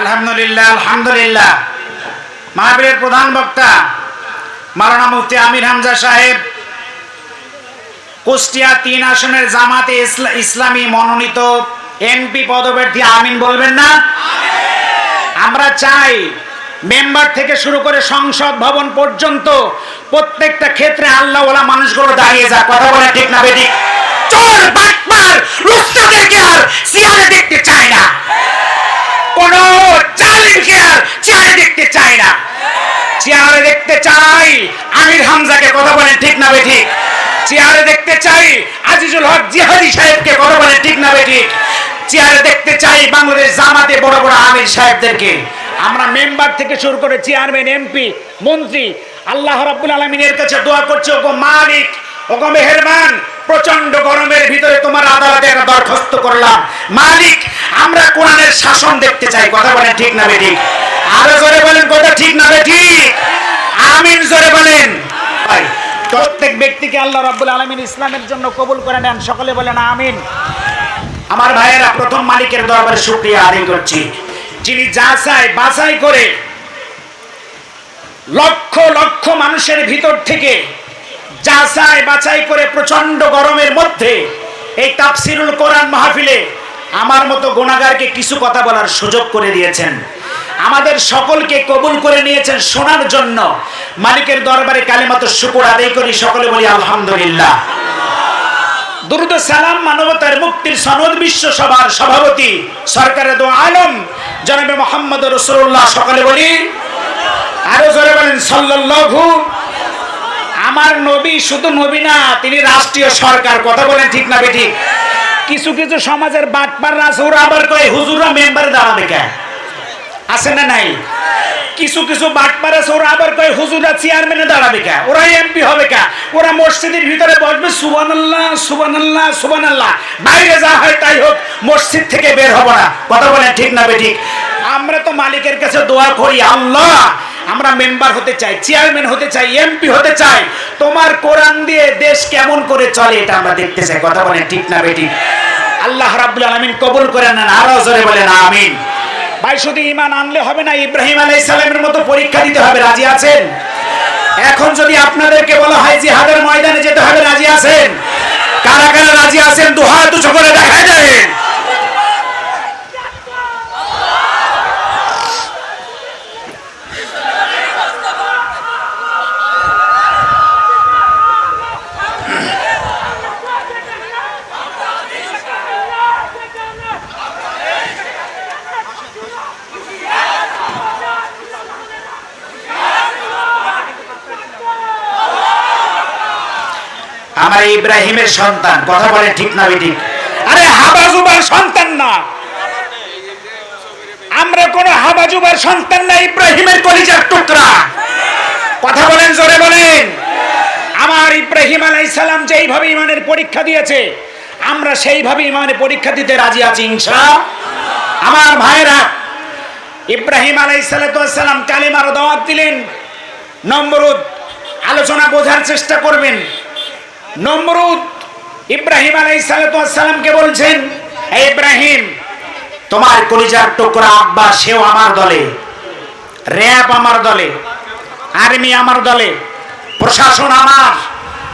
আলহামদুলিল্লাহ আলহামদুলিল্লাহ। প্রধান বক্তা মুফতি আমির হামজা সাহেব, কুষ্টিয়া তিন আসনের জামাতে ইসলামী মনোনীত এমপি পদপ্রার্থী আমিন বলবেন না? আমরা চাই মেম্বার থেকে শুরু করে সংসদ ভবন পর্যন্ত প্রত্যেকটা ক্ষেত্রে আল্লাহ ওলা মানুষগুলো দাঁড়িয়ে যাক। কথা বলে ঠিক না বেঠিক? চোর রুস্তাদেরকে আর চেয়ারে দেখতে চাই না। কোন জালিমকে আর চেয়ারে দেখতে চাই না। চেয়ারে দেখতে চাই আমির হামজাকে কথা বলেন, ঠিক না চেয়ারে দেখতে চাই আজিজুল হক জিহাদি সাহেবকে কথা বলেন, ঠিক না চেয়ারে দেখতে চাই বাংলাদেশ জামাতে বড় বড় আমির সাহেবদেরকে। আমরা মেম্বার থেকে শুরু করে চেয়ারম্যান, এমপি, মন্ত্রী, আল্লাহ রাব্বুল আলমিনের কাছে দোয়া করছে, ওগো মালিক ওগো প্রচণ্ড গরমের ভিতরে তোমার আদালতে একটা দরখাস্ত করলাম। মালিক, আমরা কোরআনের শাসন দেখতে চাই, কথা বলেন ঠিক না বেঠিক? আরও জোরে বলেন, কথা ঠিক না বেঠিক? আমিন, জোরে বলেন। প্রত্যেক ব্যক্তিকে আল্লাহ রাব্বুল আলামিন ইসলামের জন্য কবুল করে নেন, সকলে বলেন আমিন। আমার ভাইয়েরা, প্রথম মালিকের দরবারে শুকরিয়া আদায় করছি। যিনি যাচাই বাছাই করে লক্ষ লক্ষ মানুষের ভিতর থেকে যাচাই বাছাই করে প্রচণ্ড গরমের মধ্যে এই তাফসিরুল কোরআন মাহফিলে আমার মতো গুণাগারকে কিছু কথা বলার সুযোগ করে দিয়েছেন। আমাদের সকলকে কবুল করে নিয়েছেন শোনার জন্য মালিকের দরবারে কালিমাত শুকুর আদায় করি, সকলে বলি আলহামদুলিল্লাহ। দুরুদ সালাম মানবতার মুক্তির সনদ বিশ্ব সভার সভাপতি, সরকারের দো আলম, জনাবে মোহাম্মদ রসুল্লাহ সকলে বলি, আরও জোরে বলেন, সাল্লাল্লাহু আমার নবী শুধু নবী না, তিনি রাষ্ট্রীয় সরকার, কথা বলেন ঠিক না বেঠিক? কিছু কিছু সমাজের বাটপার আবার কয় হুজুরা মেম্বারে দাঁড়াবে কে আছে না নাই? কিছু কিছু বাটপার আবার হুজুরা চেয়ারম্যানে দাঁড়াবে কে ওরা এমপি হবে কে ওরা মসজিদের ভিতরে বসবে, সুবহানাল্লাহ সুবহানাল্লাহ সুবহানাল্লাহ। বাইরে যা হয় তাই হোক, মসজিদ থেকে বের হব না। কথা বলেন ঠিক না আমরা তো মালিকের কাছে দোয়া করি, আল্লাহ আমরা মেম্বার হতে চাই, চেয়ারম্যান হতে চাই, এমপি হতে চাই। তোমার কোরআন দিয়ে দেশ কেমন করে চলে এটা আমরা দেখতে চাই। কথা বলেন ঠিক না বেঠিক? আল্লাহ রাব্বুল আলামিন কবুল করে নেন, আরও জোরে বলেন, আমিন। ভাই, শুধু ইমান আনলে হবে না, ইব্রাহিম আলাইহিস সালামের মতো পরীক্ষা দিতে হবে, রাজি আছেন? এখন যদি আপনাদেরকে বলা হয় জিহাদের ময়দানে যেতে হবে, রাজি আছেন? কারা কারা রাজি আছেন? দু হাত উঁচু করে দেখা যায় আমার ইব্রাহিমের সন্তান। কথা বলে ঠিক না বেঠিক? আরে হাবাজুবার সন্তান না। আমরা কোন হাবাজুবার সন্তান না, ইব্রাহিমের কলিজার টুকরা। কথা বলেন, জোরে বলেন। আমার ইব্রাহিম আলাইহিস সালাম যেইভাবে ইমানের পরীক্ষা দিয়েছে, আমরা সেইভাবে ইমানের পরীক্ষা দিতে রাজি আছি ইনশা আমার ভাইরা ইব্রাহিম আলাইহিস সালাম কালিমার দাওয়াত দিলেন। নম্বরুদ আলোচনা বোঝার চেষ্টা করবেন। নমরুদ ইব্রাহিম আলাইসালামকে বলছেন, "হে ইব্রাহিম, তোমার কলিজার টুকরা আব্বা, সেও আমার দলে, র্যাব আমার দলে, আর্মি আমার দলে, প্রশাসন আমার,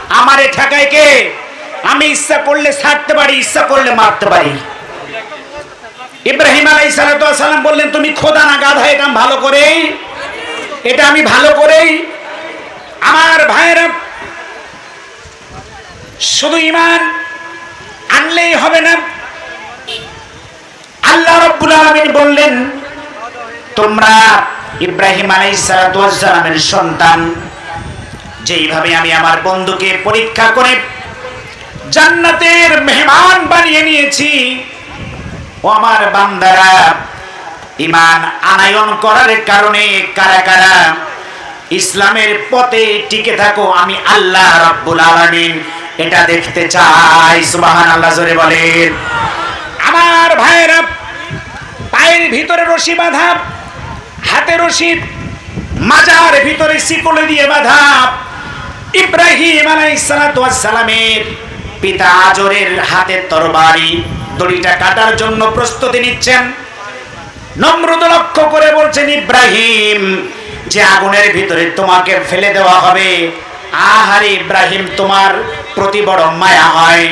আমারে ঠেকায় কে? আমি ইচ্ছা করলে ছাড়তে পারি, ইচ্ছা করলে মারতে পারি। ইব্রাহিম আলাই সালাম বললেন, তুমি খোদা না, গাধা, এটা ভালো করেই, এটা আমি ভালো করেই, আমার ভাইয়েরা শুধু ইমান আনলেই হবে না। আল্লাহ রব্বুল আলামিন বললেন, তোমরা ইব্রাহিম আলাইহিস সালামের সন্তান, যেইভাবে আমি আমার বন্ধুকে পরীক্ষা করে জান্নাতের মেহমান বানিয়ে নিয়েছি, ও আমার বান্দারা ইমান আনায়ন করার কারণে কারা কারা ইসলামের পথে টিকে থাকো, আমি আল্লাহ রাব্বুল আলামিন এটা দেখতে চাই। সুবহান আল্লাহ জোরে বলেন। আমার ভাইয়েরা পায়ের ভিতরে রশি বাঁধা, হাতে রশি, মাজার ভিতরে শিকলে দিয়ে বাঁধা। ইব্রাহিম আলাইহিস সালামের পিতা আজরের হাতে তরবারি দড়িটা কাটার জন্য প্রস্তুতি নিচ্ছেন। নমরুদ লক্ষ্য করে বলছেন, ইব্রাহিম যে আগুনের ভিতরে তোমাকে ফেলে দেওয়া হবে। আহারে ইব্রাহিম, তোমার প্রতি বড় মায়া হয়।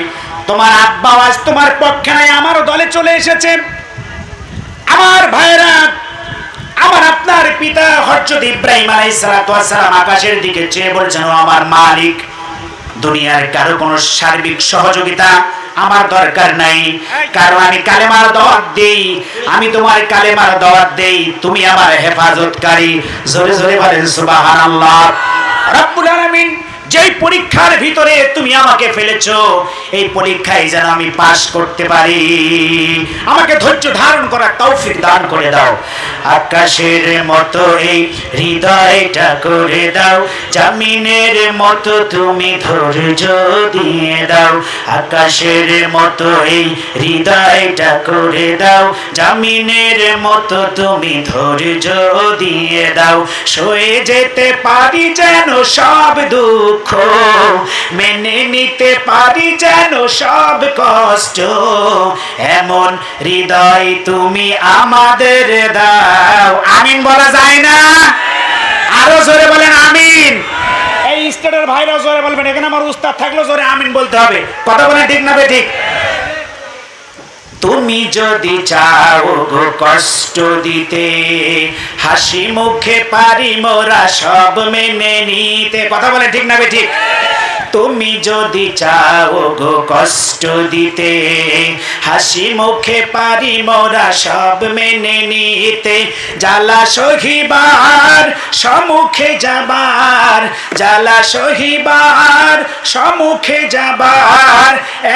তোমার আব্বা আজ তোমার পক্ষে নাই, আমারও দলে চলে এসেছে। আমার ভাইরা আমার আপনার পিতা হজরত ইব্রাহিম আলাইহিস সালাম আকাশের দিকে চেয়ে বলছেন, "ও আমার মালিক দুনিয়ার কারও কোনো সার্বিক সহযোগিতা আমার দরকার নাই। কারণ আমি কালেমার দাওয়াত দেই। আমি তোমার কালেমার দাওয়াত দেই। তুমি আমার হেফাজতকারী। জোরে জোরে বলেন সুবহানাল্লাহ। রব্বুল আলামিন যেই পরীক্ষার ভিতরে তুমি আমাকে ফেলেছো, এই পরীক্ষায় যেন আমি পাশ করতে পারি। আমাকে ধৈর্য ধারণ করার তৌফিক দান করে দাও। আকাশের মতো এই হৃদয়টা করে দাও। জামিনের মতো তুমি ধৈর্য দিয়ে দাও। আকাশের মতো এই হৃদয়টা করে দাও। জামিনের মতো তুমি ধৈর্য দিয়ে দাও। সয়ে যেতে পারি যেন সব দুঃখ মেনে নিতে পারি যেন সব কষ্ট। এমন হৃদয় তুমি আমাদের দাও। আমিন বলা যায় না? আরও জোরে বলেন আমিন। এই স্টেটের ভাইরাও জোরে বলবেন, এখানে আমার উস্তাদ থাকল জোরে আমিন বলতে হবে। কথা বলেন ঠিক না ঠিক? তুমি যদি চাও গো কষ্ট দিতে, হাসি মুখে পারি মোরা সব মেনে নিতে। কথা বলে ঠিক না বে ঠিক তুমি যদি চাও গো কষ্ট দিতে, হাসি মুখে পারি মোরা সব মেনে নিতে। জ্বালা সহিবার সমুখে যাবার, জ্বালা সহিবার সমুখে যাবার,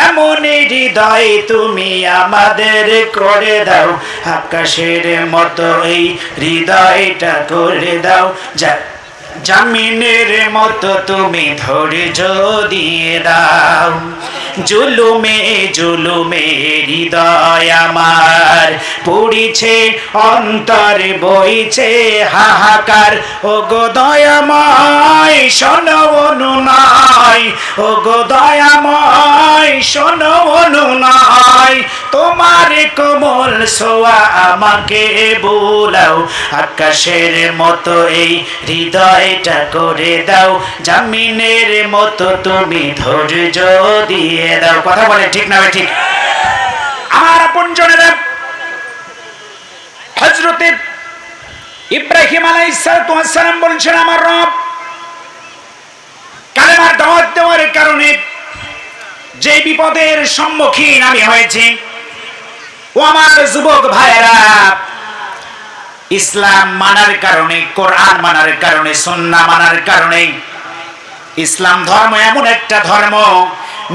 এমন হৃদয় তুমি আমাদের করে দাও, আকাশের মতো এই হৃদয়টা করে দাও। যা জামিনের মতো তুমি ধৈর্য দিয়ে দাও। জুলুমে জুলুমে হৃদয় আমার পড়িছে, অন্তর বইছে হাহাকার। ও গো দয়াময়, শোনো অনুনয়। ও গো দয়াময়, শোনো অনুনয়। তোমার কোমল সোয়া আমাকে বোলাও। আকাশের মতো এই হৃদয়টা করে দাও। জামিনের মতো তুমি ধৈর্য দিয়ে দাও কথা বলে ঠিক না ঠিক আমার আপন জনেরা হজরতে ইব্রাহিম আলাইসালাম বলছেন, আমার রব কালেমার দাওয়াত দেওয়ার কারণে যে বিপদের সম্মুখীন আমি হয়েছি, ও আমার যুবক ভাইয়েরা, ইসলাম মানার কারণে, কোরআন মানার কারণে সন্না মানার কারণে, ইসলাম ধর্ম এমন একটা ধর্ম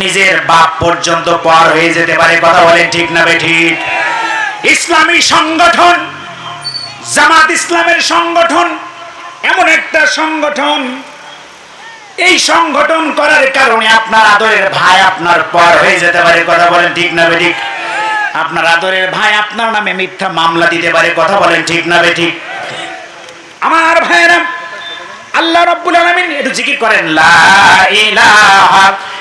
নিজের বাপ পর্যন্ত পর হয়ে যেতে পারে, কথা বলেন ঠিক না ঠিক ইসলামী সংগঠন, জামাত ইসলামের সংগঠন, এমন একটা সংগঠন, এই সংগঠন করার কারণে আপনার আদরের ভাই আপনার পর হয়ে যেতে পারে, কথা বলেন ঠিক না ঠিক আপনার আদরের ভাই আপনার নামে মিথ্যা মামলা দিতে পারে, কথা বলেন ঠিক না ঠিক আমার ভাইয়েরা, আল্লাহ রব্বুল আলামিন একটু জিকির করেন, লা ইলাহা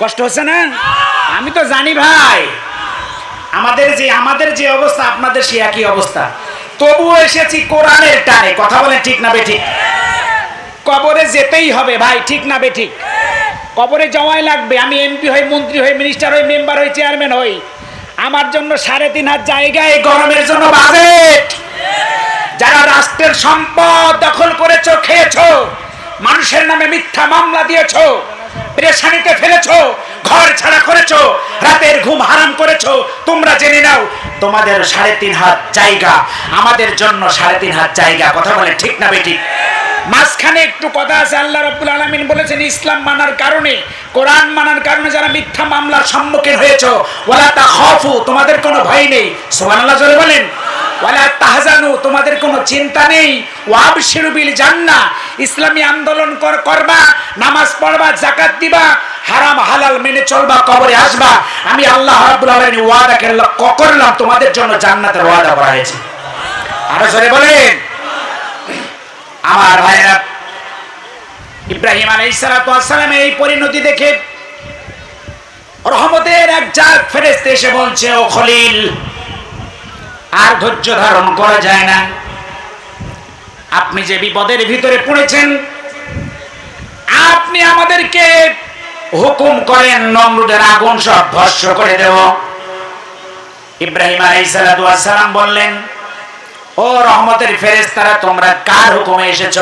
কষ্ট হচ্ছে না? আমি তো জানি ভাই। আমাদের যে আমাদের যে অবস্থা, আপনাদের সে একই অবস্থা। তবুও এসেছি কোরআনের টানে। কথা বলেন ঠিক না বে ঠিক কবরে যেতেই হবে ভাই, ঠিক না বে ঠিক কবরে যাওয়াই লাগবে। আমি এমপি হই, মন্ত্রী হই মিনিস্টার হই মেম্বার হই চেয়ারম্যান হই। আমার জন্য সাড়ে তিন হাত জায়গায় গরমের জন্য বাজেট যারা রাষ্ট্রের সম্পদ দখল করেছ, খেয়েছো, মানুষের নামে মিথ্যা মামলা দিয়েছ পেরেশানিতে ফেলেছো, ঘর ছাড়া করেছ, রাতের ঘুম হারাম করেছ। তোমরা জেনে নাও, তোমাদের সাড়ে তিন হাত জায়গা, আমাদের জন্য সাড়ে তিন হাত জায়গা। কথা বলে ঠিক না বেটি? মাঝখানে একটু কথা আছে, আল্লাহ রব্বুল আলমিন বলেছেন, ইসলাম মানার কারণে, কোরআন মানার কারণে যারা মিথ্যা মামলার সম্মুখীন হয়েছো ওলা তা খফু তোমাদের কোনো ভয় নেই। সোমান আল্লাহ বলেন। তোমাদের কোনো চিন্তা নেই। ওয়াবশিরু বিল জান্নাহ, ইসলামী আন্দোলন কর, করবা, নামাজ পড়বা, যাকাত দিবা, হারাম হালাল মেনে চলবা, কবরে আসবা। আমি আল্লাহ রাব্বুল আলামিন ওয়াদা করলাম তোমাদের জন্য জান্নাতের ওয়াদা করা হয়েছে। আরও জোরে বলেন। আমার ভাইরা, ইব্রাহিম আলাইহিস সালাতু এই পরিণতি দেখে রহমতের এক জাত ফেরেশতা এসে বলছে, ও খলিল আর ধৈর্য ধারণ করা যায় না। আপনি যে বিপদের ভিতরে পড়েছেন, আপনি আমাদেরকে হুকুম করেন, নমরুদের আগুন সব ভস্য করে দেব। ইব্রাহিম আলাইসালাম বললেন, ও রহমতের ফেরেশতারা, তোমরা কার হুকুমে এসেছ?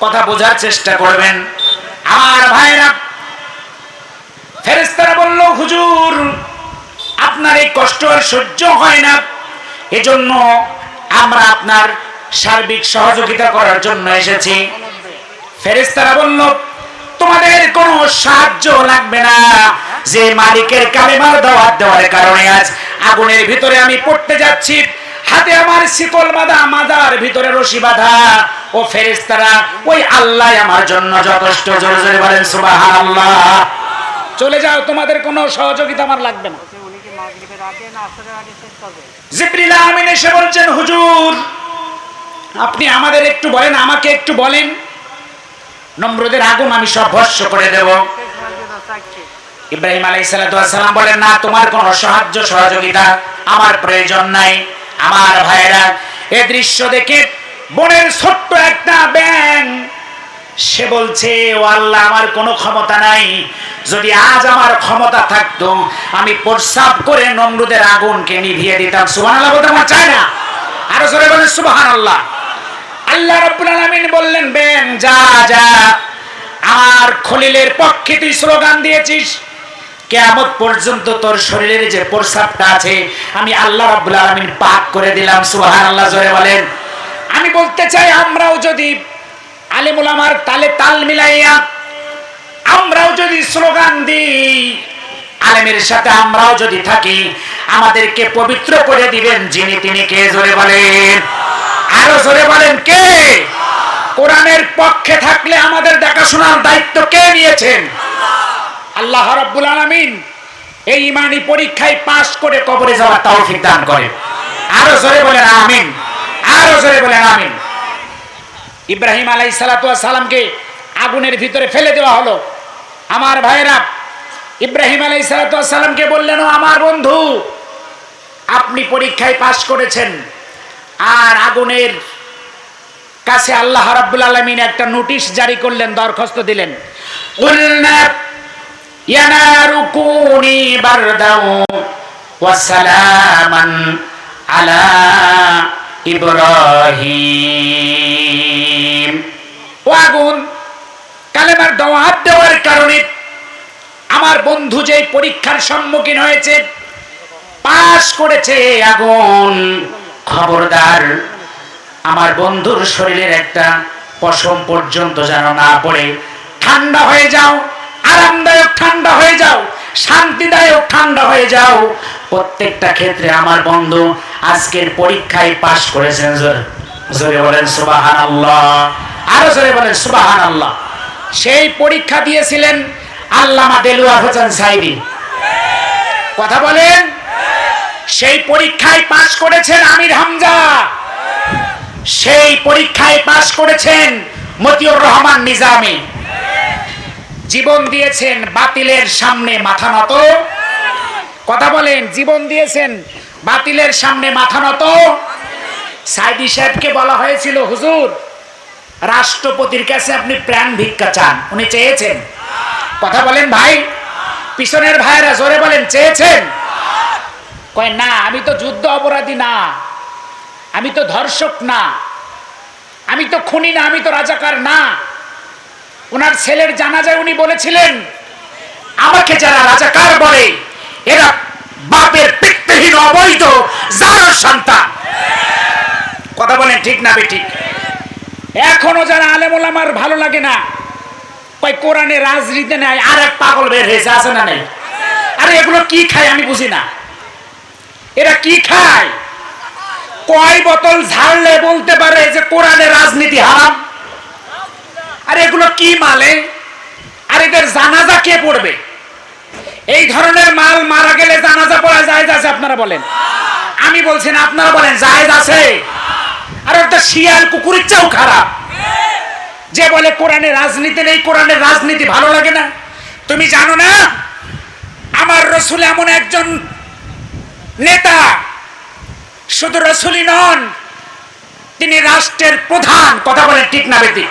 কথা বোঝার চেষ্টা করবেন। আমার ভাইরা, ফেরেশতারা বলল, হুজুর আপনার এই কষ্ট আর সহ্য হয় না। এজন্য আমরা আপনার সার্বিক সহযোগিতা করার জন্য এসেছি। ফেরেশতারা বলল, তোমাদের কোনো সাহায্য লাগবে না। যে মালিকের কালেমার দাওয়াত দেওয়ার কারণে আজ আগুনের ভিতরে আমি পড়তে যাচ্ছি। হাতে আমার শিকল বাঁধা মাদার ভিতরে রশি বাঁধা। ও ফেরেশতারা, ওই আল্লাহ আমার জন্য যথেষ্ট। জোরে জোরে বলেন, সুবহানাল্লাহ। চলে যাও, তোমাদের কোনো সহযোগিতা আমার লাগবে না। জিবরিল আমিন এসে বলছেন, হুজুর, আপনি আমাদের একটু বলেন, আমাকে একটু বলেন। নম্রদের আগুন আমি সব ভস্য করে দেব। ইব্রাহিম আলাইহিস সালাম বলেন, না, তোমার সহযোগিতা আমার প্রয়োজন নাই। আমার ভাইরা এ দৃশ্য দেখে বনের ছোট্ট একটা ব্যাং সে বলছে, ও আল্লাহ, আমার কোনো ক্ষমতা নাই। যদি আজ আমার ক্ষমতা থাকতো, আমি প্রস্রাব করে নমরুদের আগুনকে নিভিয়ে দিতাম। সুবহানাল্লাহ বলতে আমার চাই না। আরও জোরে বলেন, সুবহানাল্লাহ। আল্লাহ আল্লাহ রাব্বুল আলামিন বললেন, বেন, যা যা। আর খলিলের পক্ষে তুই স্লোগান দিয়েছিস। কেয়ামত পর্যন্ত তোর শরীরের যে প্রস্রাবটা আছে, আমি আল্লাহ রাব্বুল আলামিন পাক করে দিলাম। সুবহানাল্লাহ, জোরে বলেন। আমি বলতে চাই, আমরাও যদি আলিমুল আমার তালে তাল মিলাইয়া আমরাও যদি স্লোগান দিই, আলেমের সাথে আমরাও যদি থাকি, আমাদেরকে পবিত্র করে দিবেন যিনি তিনি কে? জোরে বলেন। আরও জোরে বলেন, কে? কোরআনের পক্ষে থাকলে আমাদের দেখাশোনার দায়িত্ব কে নিয়েছেন? আল্লাহ রাব্বুল আলামিন এই ইমানি পরীক্ষায় পাশ করে কবরে যাওয়ার তৌফিক দান করে। আরও জোরে বলেন, আমিন। আরও জোরে বলেন, আমিন। ইব্রাহিম আলাই সালামকে আগুনের ভিতরে ফেলে দেওয়া হলো। আমার ভাইরা, ইব্রাহিম আলাই সালামকে বললেন আমার বন্ধু, আপনি পরীক্ষায় পাশ করেছেন আর আগুনের কাছে আল্লাহ রাব্বুল আলামিন একটা নোটিশ জারি করলেন, দরখাস্ত দিলেন। বারদাও আলা ও আগুন কালেমার দাওয়াত দেওয়ার কারণে আমার বন্ধু যে পরীক্ষার সম্মুখীন হয়েছে, পাশ করেছে আগুন। খবরদার, আমার বন্ধুর শরীরের একটা পশম পর্যন্ত যেন না পড়ে। ঠান্ডা হয়ে যাও, আরামদায়ক ঠান্ডা হয়ে যাও, শান্তিদায়ক ঠান্ডা হয়ে যাও। প্রত্যেকটা ক্ষেত্রে আমার বন্ধু আজকের পরীক্ষায় পাশ করেছেন, জোর- বলেন সুবাহান আল্লাহ আরও জোরে বলেন সুবাহান আল্লাহ সেই পরীক্ষা দিয়েছিলেন আল্লামা দেলুয়া হোসেন সাইদি কথা বলেন? সেই পরীক্ষায় পাশ করেছেন আমির হামজা। সেই পরীক্ষায় পাশ করেছেন মতিউর রহমান নিজামী। জীবন দিয়েছেন বাতিলের সামনে মাথা নত। কথা বলেন, জীবন দিয়েছেন বাতিলের সামনে মাথা নত? সাইদি সাহেবকে বলা হয়েছিল, হুজুর রাষ্ট্রপতির কাছে আপনি প্রাণ ভিক্ষা চান, উনি চেয়েছেন। কথা বলেন ভাই, পিছনের ভাইয়েরা জোরে বলেন, চেয়েছেন? কয়, না, আমি তো যুদ্ধ অপরাধী না, আমি তো ধর্ষক না, আমি তো খুনি না, আমি তো রাজাকার না। ওনার ছেলের জানাজায় উনি বলেছিলেন, আমাকে যারা রাজাকার বলে, এরা বাপের পিতৃহীন অবৈধ, যার সন্তান। কথা বলেন, ঠিক না বেঠিক এখনও যারা আলেমুল আমার ভালো লাগে না কয় কোরআনে রাজনীতি নাই, আর এক পাগল বের হয়েছে, আছে না নাই? আরে এগুলো কি খায় আমি বুঝি না। এরা কি খায়? কয় বোতল ঝাড়লে বলতে পারে যে কোরআনে রাজনীতি হারাম? আর এগুলো কি মালে? আর এদের জানাজা কে পড়বে? এই ধরনের মাল মারা গেলে জানাজা পড়া যায় আছে, আপনারা বলেন। আমি বলছি না, আপনারা বলেন, জায়েজ আছে? আর ওটা শিয়াল কুকুরের চাও খারাপ। যে বলে কোরআনে রাজনীতি নেই কোরআনের রাজনীতি ভালো লাগে না। তুমি জানো না আমার রসুল এমন একজন নেতা শুধু রসুলই নন তিনি রাষ্ট্রের প্রধান কথা বলেন ঠিক না বেটি।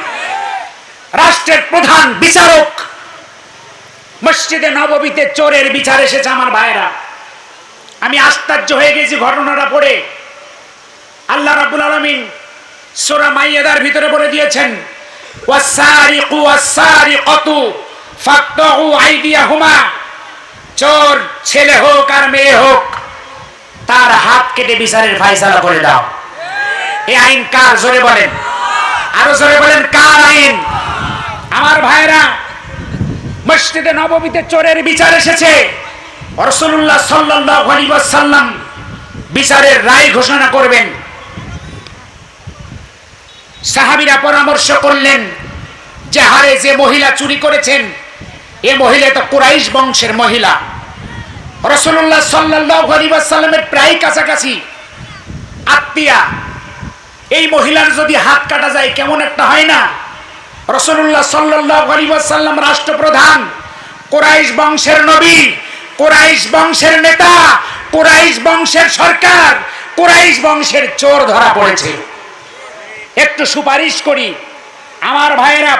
রাষ্ট্রের প্রধান বিচারক মসজিদে নববীতে চোরের বিচার এসেছে আমার ভাইরা আমি আশ্চর্য হয়ে গেছি ঘটনাটা পড়ে। আল্লাহ রাবুল আলামিন সূরা মাইয়াদার ভিতরে বলে দিয়েছেন ওয়াসারিকু ওয়াসারিকাতু ফাকতাউ আইদিয়াহুমা। চোর, ছেলে হোক আর মেয়ে হোক, তার হাত কেটে বিচারের ফয়সালা করে দাও। এই আইন কার? জোরে বলেন। আরও জোরে বলেন, কার আইন? আমার ভাইরা মসজিদে নববীতে চোরের বিচার এসেছে। রসুল্লাহ সাল্লাল্লাহু আলাইহি ওয়াসাল্লাম বিচারের রায় ঘোষণা করবেন। সাহাবীরা পরামর্শ করলেন যে হারে যে মহিলা চুরি করেছেন, এ মহিলা তো কুরাইশ বংশের মহিলা। রসুল্লাহ ওয়াসাল্লামের প্রায় কাছাকাছি আত্মীয়া। এই মহিলার যদি হাত কাটা যায়, কেমন একটা হয় না? রসুল্লাহ আলাইহি রাষ্ট্রপ্রধান, কুরাইশ বংশের নবী, কুরাইশ বংশের নেতা, কুরাইশ বংশের সরকার, কুরাইশ বংশের চোর ধরা পড়েছে। একটু সুপারিশ করি। আমার ভাইয়েরা,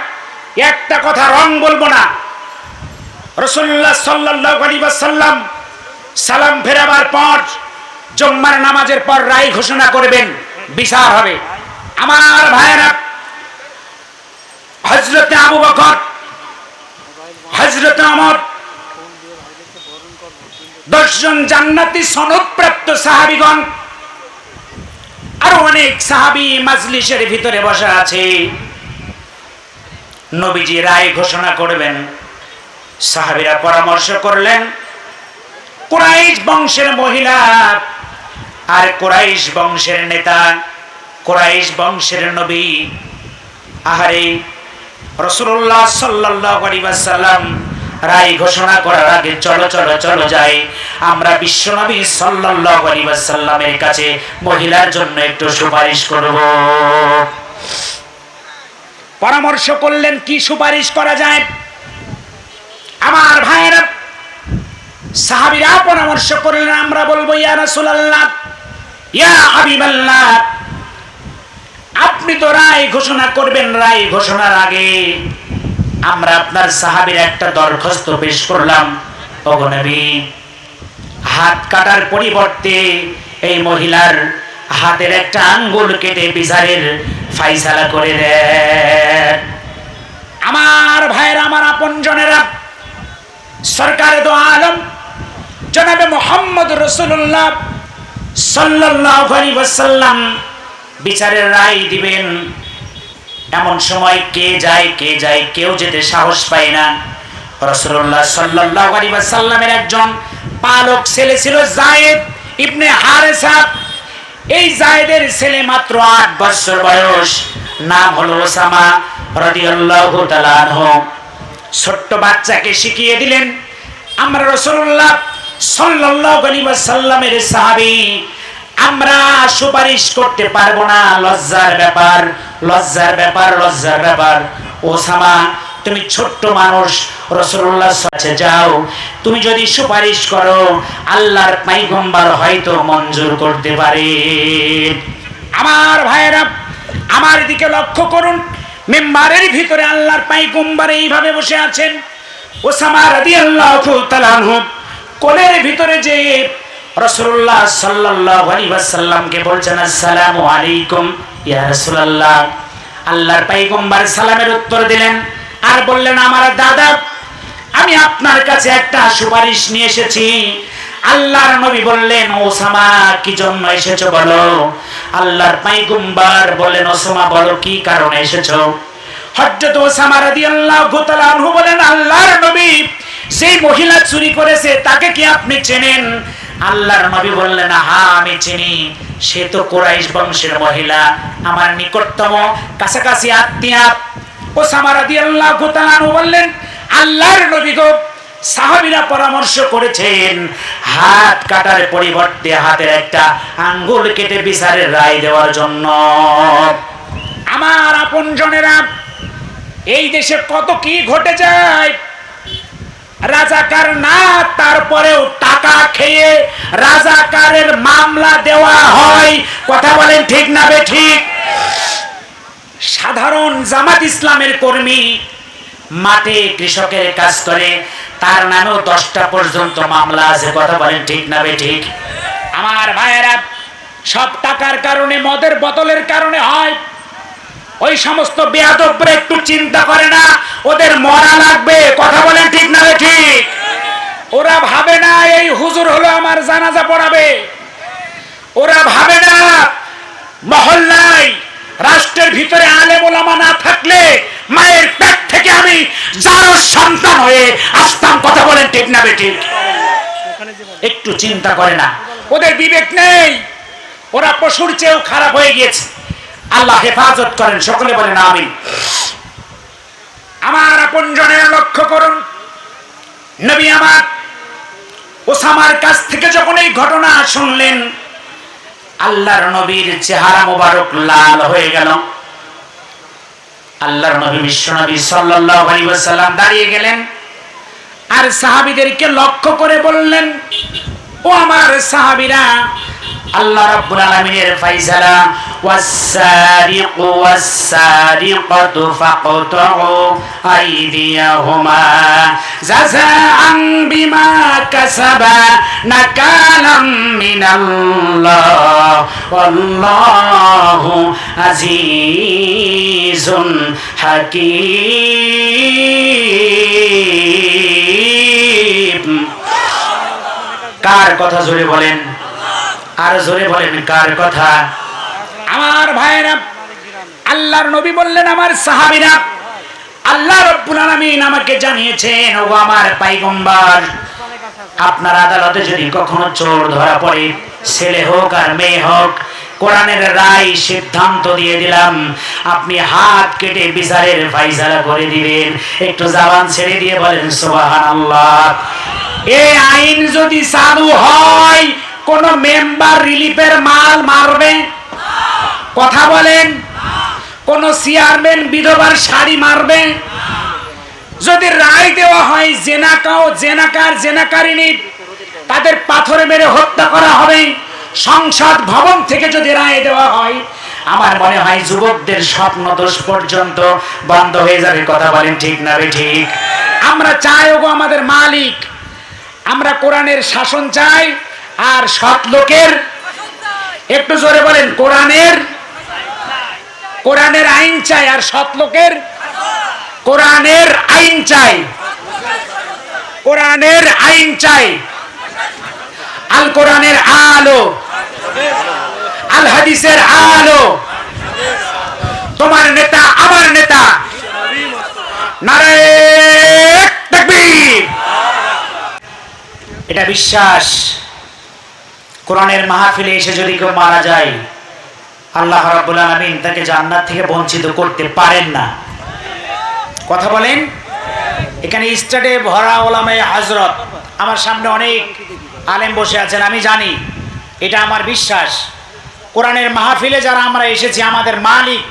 একটা কথা রং বলব না। রসুল্লাহ সাল্লাল্লাহু আলাইহি ওয়াসাল্লাম সালাম ফেরাবার পর, জম্মার নামাজের পর রায় ঘোষণা করবেন, বিচার হবে। আমার ভাইয়েরা হজরতে আবু বকর হজরতে আমর দশজন জান্নাতি সনদপ্রাপ্ত সাহাবিগণ আরও অনেক সাহাবি মাজলিসের ভিতরে বসা আছে। নবীজি রায় ঘোষণা করবেন। সাহাবিরা পরামর্শ করলেন, কুরাইশ বংশের মহিলা আর কুরাইশ বংশের নেতা, কুরাইশ বংশের নবী। আহারে, রসুল্লাহ সাল্লাহ সাল্লাম রায় ঘোষণা করার আগে চলো চলো চলো যাই। আমরা বিশ্বনবী সাল্লাহ সাল্লামের কাছে মহিলার জন্য একটু সুপারিশ করব। পরামর্শ করলেন, কি সুপারিশ করা যায়? আমার ভাইয়েরা, সাহাবিরা পরামর্শ করলেন, আমরা বলব, ইয়া রাসূলুল্লাহ, ইয়া হাবিবাল্লাহ, আপনি তো রায় ঘোষণা করবেন, রায় ঘোষণার আগে। আমরা আপনার সাহাবীর একটা দরখাস্ত পেশ করলাম। অগনবী হাত কাটার পরিবর্তে এই মহিলার হাতের একটা আঙ্গুল কেটে বিচারের ফাইসালা করে দেন। আমার ভাইয়ের, আমার আপনজনেরা, সরকার দো আলম, জনাবে মোহাম্মদ রসুল্লাহ আলাইহি ওয়াসাল্লাম বিচারের রায় দিবেন। এমন সময় কে যায় কে যায়, কেউ যেতে সাহস পায় না। রসুল্লাহ সাল্লাল্লাহু আলাইহি ওয়াসাল্লামের একজন পালক ছেলে ছিল জায়েদ ইবনে হারেসা। এই জায়েদের ছেলে মাত্র আট বছর বয়স। নাম হলো ওসামা রাদিয়াল্লাহু তাআলা ছোট্ট বাচ্চাকে শিখিয়ে দিলেন, আমরা রসুল্লাহ সাল্লাল্লাহু আলাইহি ওয়াসাল্লামের সাহাবী। আমরা সুপারিশ করতে পারব না, লজ্জার ব্যাপার লজ্জার ব্যাপার লজ্জার ব্যাপার। ওসামা তুমি ছোট্ট মানুষ রসুল্লাহ কাছে যাও। তুমি যদি সুপারিশ করো, আল্লাহর পাইগম্বার হয়তো মঞ্জুর করতে পারে। আমার ভাইয়েরা, আমার দিকে লক্ষ্য করুন। মেম্বারের ভিতরে আল্লাহর পাইগম্বার এইভাবে বসে আছেন। ওসামা তাআলা আনহু, কোলের ভিতরে যে রসুল্লাহ সাল্লাল্লাহু আলাইহি বলছেন, আসসালামু আলাইকুম, ইয়া রাসূলুল্লাহ। আল্লাহর পয়গম্বর সালামের উত্তর দিলেন, আর বললেন, আমার দাদা, আমি আপনার কাছে একটা সুপারিশ নিয়ে এসেছি। আল্লাহর নবী বললেন, ওসামা, কি জন্য এসেছ বলো? আল্লাহর পয়গম্বর বললেন, ওসামা, বলো, কি কারণে এসেছ? হযরত ওসামা রাদিয়াল্লাহু তাআলা আনহু বলেন, আল্লাহর নবী সেই মহিলা চুরি করেছে, তাকে কি আপনি চেনেন? আল্লাহর নবী বললেন হা আমি চিনি। সে তো কোরাইশ বংশের মহিলা। আমার নিকটতম কাছাকাছি আত্মীয়া ওসামা রাদিয়াল্লাহু তাআলা বললেন, আল্লাহর নবী গো, সাহাবীরা পরামর্শ করেছেন, হাত কাটার পরিবর্তে হাতের একটা আঙ্গুল কেটে বিচারের রায় দেওয়ার জন্য। আমার আপন আপনজনেরা এই দেশে কত কি ঘটে যায়? রাজাকার না খেয়ে রাজাকারের মামলা দেওয়া হয়। কথা বলেন ঠিক না বে ঠিক? সাধারণ জামাত ইসলামের কর্মী মাঠে কৃষকের কাজ করে, তার নামেও দশটা পর্যন্ত মামলা আছে। কথা বলেন ঠিক না বে ঠিক? আমার ভাইয়েরা, সব টাকার কারণে, মদের বোতলের কারণে হয়। ওই সমস্ত বেয়াদবরা একটু চিন্তা করে না, ওদের মরা লাগবে। কথা বলেন ঠিক না ঠিক? ওরা ভাবে না এই হুজুর হলো আমার জানাজা পড়াবে। ওরা ভাবে না মহল্লায় রাষ্ট্রের ভিতরে আলে বোলামা না থাকলে মায়ের পেট থেকে আমি যার সন্তান হয়ে আসতাম, কথা বলেন ঠিক না বে ঠিক একটু চিন্তা করে না। ওদের বিবেক নেই। ওরা পশুর চেয়েও খারাপ হয়ে গিয়েছে। আল্লাহ হেফাজত করেন, সকলে বলেন আমি আমার আপনজনের লক্ষ্য করুন। নবী আমার ওসামার কাছ থেকে যখন এই ঘটনা শুনলেন, আল্লাহর নবীর চেহারা মোবারক লাল হয়ে গেল। আল্লাহর নবী বিশ্ব নবী সাল্লাল্লাহু দাঁড়িয়ে গেলেন আর সাহাবীদেরকে লক্ষ্য করে বললেন ও আমার সাহাবীরা, আল্লাহ রাব্বুল আলামিনের ফায়সালা ওয়াস-সারিকু ওয়াস-সারিকাতু ফাকতাউ আইদিয়াহুমা জাযাআন বিমা কাসাবা নাকালাম মিনাল্লাহ, ওয়াল্লাহু আজিজুন হাকীম. কার কথা জোরে বলেন? আর জোরে বলেন, কার কথা? আমার ভাইরা আল্লাহর নবী বললেন, আমার সাহাবিরা, আল্লাহ রব্বুল আমাকে জানিয়েছেন, ও আমার পাইগম্বার, আপনার আদালতে যদি কখনো চোর ধরা পড়ে, ছেলে হোক আর মেয়ে হোক কোরআনের রায়, সিদ্ধান্ত দিয়ে দিলাম। আপনি হাত কেটে বিচারের ফাইসালা করে দিবেন। একটু জবান ছেড়ে দিয়ে বলেন, সুবহানাল্লাহ। এই আইন যদি চালু হয়, কোন মেম্বার রিলিফের মাল মারবে? কথা বলেন। কোন চেয়ারম্যান বিধবার শাড়ি মারবে? যদি রায় দেওয়া হয়, জেনাকাও জেনাকার জেনাকারিনী তাদের পাথরে মেরে হত্যা করা হবে। সংসদ ভবন থেকে যদি রায় দেওয়া হয়, আমার মনে হয় যুবকদের স্বপ্ন দোষ পর্যন্ত বন্ধ হয়ে যাবে, কথা বলেন ঠিক না রে ঠিক? আমরা চাই ওগো আমাদের মালিক, আমরা কোরআনের শাসন চাই, আর সৎ লোকের, একটু জোরে বলেন, কোরআনের কোরআনের আইন চাই আর সৎ লোকের, কোরআনের আইন চাই, কোরআনের আইন চাই, আল কোরআনের আলো। আল হাদিসের আলো। তোমার নেতা, আমার নেতা। এটা বিশ্বাস। কোরআনের মাহফিলে এসে যদি কেউ মারা যায়, আল্লাহ রাব্বুল আলামিন তাকে জান্নাত থেকে বঞ্চিত করতে পারেন না। কথা বলেন? এখানে স্টাডে ভরা ওলামে হজরত, আমার সামনে অনেক আলেম বসে আছেন, আমি জানি। এটা আমার বিশ্বাস। কোরআনের মাহফিলে যারা আমরা এসেছি, আমাদের মালিক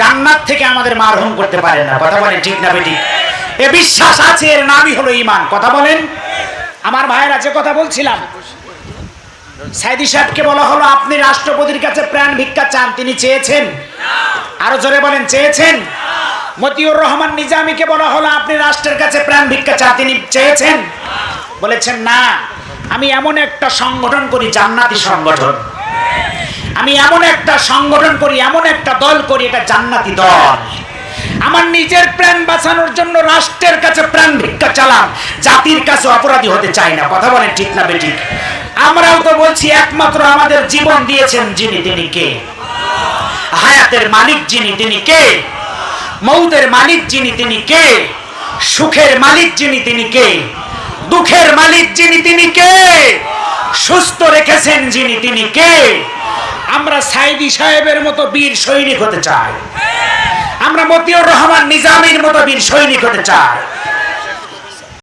জান্নাত থেকে আমাদের মারহুম করতে পারেন না। কথা বলেন ঠিক না বেটি এ বিশ্বাস আছে, এর নামই হলো ইমান কথা বলেন? আমার ভাইয়ের আছে কথা বলছিলাম, সাইদি সাহেবকে বলা হলো, আপনি রাষ্ট্রপতির কাছে প্রাণ ভিক্ষা চান, তিনি চেয়েছেন? আরও জোরে বলেন, চেয়েছেন? মতিউর রহমান নিজামীকে বলা হলো, আপনি রাষ্ট্রের কাছে প্রাণ ভিক্ষা চান, তিনি চেয়েছেন? বলেছেন না। আমি এমন একটা সংগঠন করি, জান্নাতি সংগঠন। আমি এমন একটা সংগঠন করি, এমন একটা দল করি, এটা জান্নাতি দল। আমার নিজের প্রাণ বাঁচানোর জন্য রাষ্ট্রের কাছে প্রাণ ভিক্ষা চালাম জাতির কাছে অপরাধী হতে চাই না। কথা বলেন ঠিক না বেঠিক? আমরাও তো বলছি, একমাত্র আমাদের জীবন দিয়েছেন যিনি, তিনি কে? হায়াতের মালিক যিনি, তিনি কে? মৌদের মালিক যিনি, তিনি কে? সুখের মালিক যিনি, তিনি কে? দুঃখের মালিক যিনি, তিনি কে? সুস্থ রেখেছেন যিনি, তিনি কে? আমরা সাইদি সাহেবের মতো বীর সৈনিক হতে চাই। আমরা মতিউর রহমান নিজামীর মতো বীর সৈনিক হতে চাই।